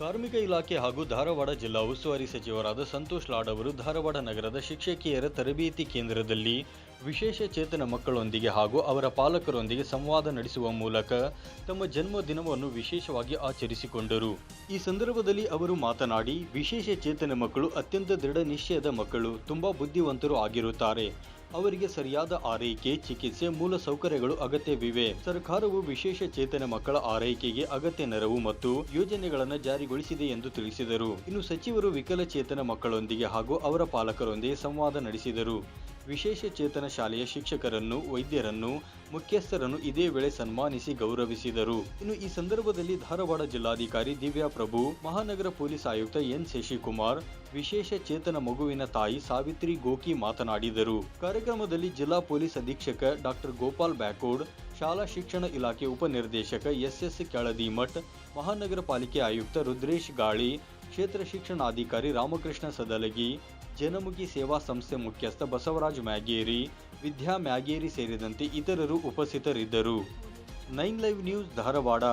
ಕಾರ್ಮಿಕ ಇಲಾಖೆ ಹಾಗೂ ಧಾರವಾಡ ಜಿಲ್ಲಾ ಉಸ್ತುವಾರಿ ಸಚಿವರಾದ ಸಂತೋಷ್ ಲಾಡ್ ಅವರು ಧಾರವಾಡ ನಗರದ ಶಿಕ್ಷಕಿಯರ ತರಬೇತಿ ಕೇಂದ್ರದಲ್ಲಿ ವಿಶೇಷ ಚೇತನ ಮಕ್ಕಳೊಂದಿಗೆ ಹಾಗೂ ಅವರ ಪಾಲಕರೊಂದಿಗೆ ಸಂವಾದ ನಡೆಸುವ ಮೂಲಕ ತಮ್ಮ ಜನ್ಮದಿನವನ್ನು ವಿಶೇಷವಾಗಿ ಆಚರಿಸಿಕೊಂಡರು. ಈ ಸಂದರ್ಭದಲ್ಲಿ ಅವರು ಮಾತನಾಡಿ, ವಿಶೇಷ ಚೇತನ ಮಕ್ಕಳು ಅತ್ಯಂತ ದೃಢ ನಿಶ್ಚಯದ ಮಕ್ಕಳು, ತುಂಬಾ ಬುದ್ಧಿವಂತರು ಆಗಿರುತ್ತಾರೆ. ಅವರಿಗೆ ಸರಿಯಾದ ಆರೈಕೆ, ಚಿಕಿತ್ಸೆ, ಮೂಲ ಸೌಕರ್ಯಗಳು ಅಗತ್ಯವಿವೆ. ಸರ್ಕಾರವು ವಿಶೇಷ ಚೇತನ ಮಕ್ಕಳ ಆರೈಕೆಗೆ ಅಗತ್ಯ ನೆರವು ಮತ್ತು ಯೋಜನೆಗಳನ್ನು ಜಾರಿಗೊಳಿಸಿದೆ ಎಂದು ತಿಳಿಸಿದರು. ಇನ್ನು ಸಚಿವರು ವಿಕಲಚೇತನ ಮಕ್ಕಳೊಂದಿಗೆ ಹಾಗೂ ಅವರ ಪಾಲಕರೊಂದಿಗೆ ಸಂವಾದ ನಡೆಸಿದರು. ವಿಶೇಷ ಚೇತನ ಶಾಲೆಯ ಶಿಕ್ಷಕರನ್ನು, ವೈದ್ಯರನ್ನು, ಮುಖ್ಯಸ್ಥರನ್ನು ಇದೇ ವೇಳೆ ಸನ್ಮಾನಿಸಿ ಗೌರವಿಸಿದರು. ಇನ್ನು ಈ ಸಂದರ್ಭದಲ್ಲಿ ಧಾರವಾಡ ಜಿಲ್ಲಾಧಿಕಾರಿ ದಿವ್ಯಾ ಪ್ರಭು, ಮಹಾನಗರ ಪೊಲೀಸ್ ಆಯುಕ್ತ ಎನ್ ಶಶಿಕುಮಾರ್, ವಿಶೇಷ ಚೇತನ ಮಗುವಿನ ತಾಯಿ ಸಾವಿತ್ರಿ ಗೋಕಿ ಮಾತನಾಡಿದರು. ಕಾರ್ಯಕ್ರಮದಲ್ಲಿ ಜಿಲ್ಲಾ ಪೊಲೀಸ್ ಅಧೀಕ್ಷಕ ಡಾಕ್ಟರ್ ಗೋಪಾಲ್ ಬ್ಯಾಕೋಡ್, ಶಾಲಾ ಶಿಕ್ಷಣ ಇಲಾಖೆ ಉಪನಿರ್ದೇಶಕ ಎಸ್ಎಸ್ ಕೆಳದಿಮಠ್, ಮಹಾನಗರ ಪಾಲಿಕೆ ಆಯುಕ್ತ ರುದ್ರೇಶ್ ಗಾಳಿ ಕ್ಷೇತ್ರ ಶಿಕ್ಷಣಾಧಿಕಾರಿ ರಾಮಕೃಷ್ಣ ಸದಲಗಿ, ಜನಮುಖಿ ಸೇವಾ ಸಂಸ್ಥೆ ಮುಖ್ಯಸ್ಥ ಬಸವರಾಜ್ ಮ್ಯಾಗೇರಿ, ವಿದ್ಯಾ ಮ್ಯಾಗೇರಿ ಸೇರಿದಂತೆ ಇತರರು ಉಪಸ್ಥಿತರಿದ್ದರು. Nine live news Dharwad.